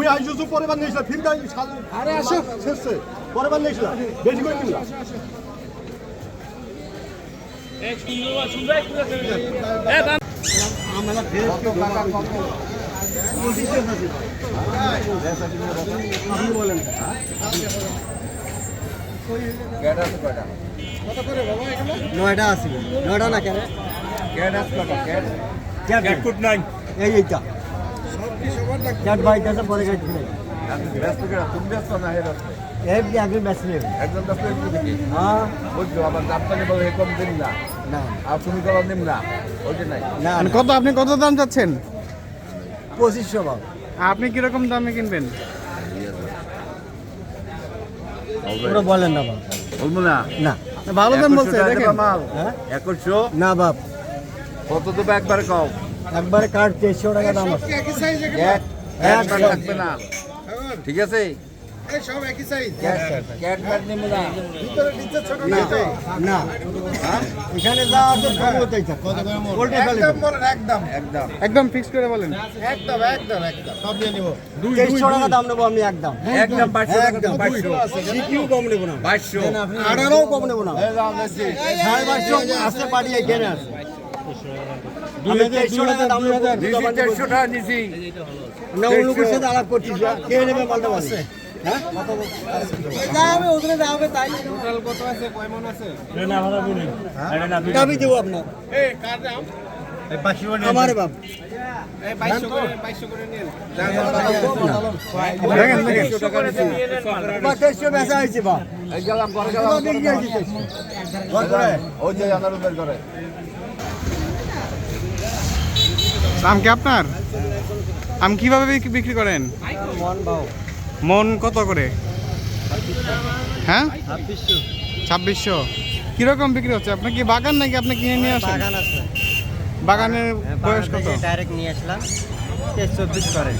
মুই আইসু পরে বার নিয়েছিলাম ফির আরে আসো। শেষে পরে বার নিয়েছিলাম বেশি করে নিলাম। নয়টা আছে। নয়টা না কেন? ক্যাট নাই এই এইটা। ক্যাট বাইক আছে পরে গাড়ি আগে বেশি নেবে হ্যাঁ না না। মানে কত আপনি কত দাম চাচ্ছেন? পঁচিশশো বাবু আপনি কীরকম দামে কিনবেন? ওরা বলেন না বাবু বলব না? না। ভালো দাম বলছে দেখেন। হ্যাঁ? না বাপ। কত দেবো একবার কও। একবারে কার্ড তেইশশো টাকা দাম আছে। লাগবে না। ঠিক আছে? ক্যাট ক্যাট ব্যাট না। না না। এখানে যা আছে সব ওটাই থাক উল্টে ফেলে দেবো। একদম। একদম। ফিক্স করে বলেন। তেইশশো টাকা দাম নেব আমি একদম। একদম একদম। সিকিউ কম নেব না। বাইশশো আঠারোও কম নেব না। সাড়ে পাঁচশো আসতে পারি এখানে আছে আমার বাপ বা তেইশশো বেচা হয়েছে বাপ গেলাম ঘরে গেলাম? ওই যে করে আম কি আপনার? আম কীভাবে বিক- বিক্রি করেন? মন কত করে? হ্যাঁ? ছাব্বিশশো। কীরকম বিক্রি হচ্ছে? আপনার কি বাগান নাকি আপনি কিনে নিয়ে আসেন? বাগান বাগানের বয়স কত? ডাইরেক্ট নিয়ে আসলাম। চব্বিশ করে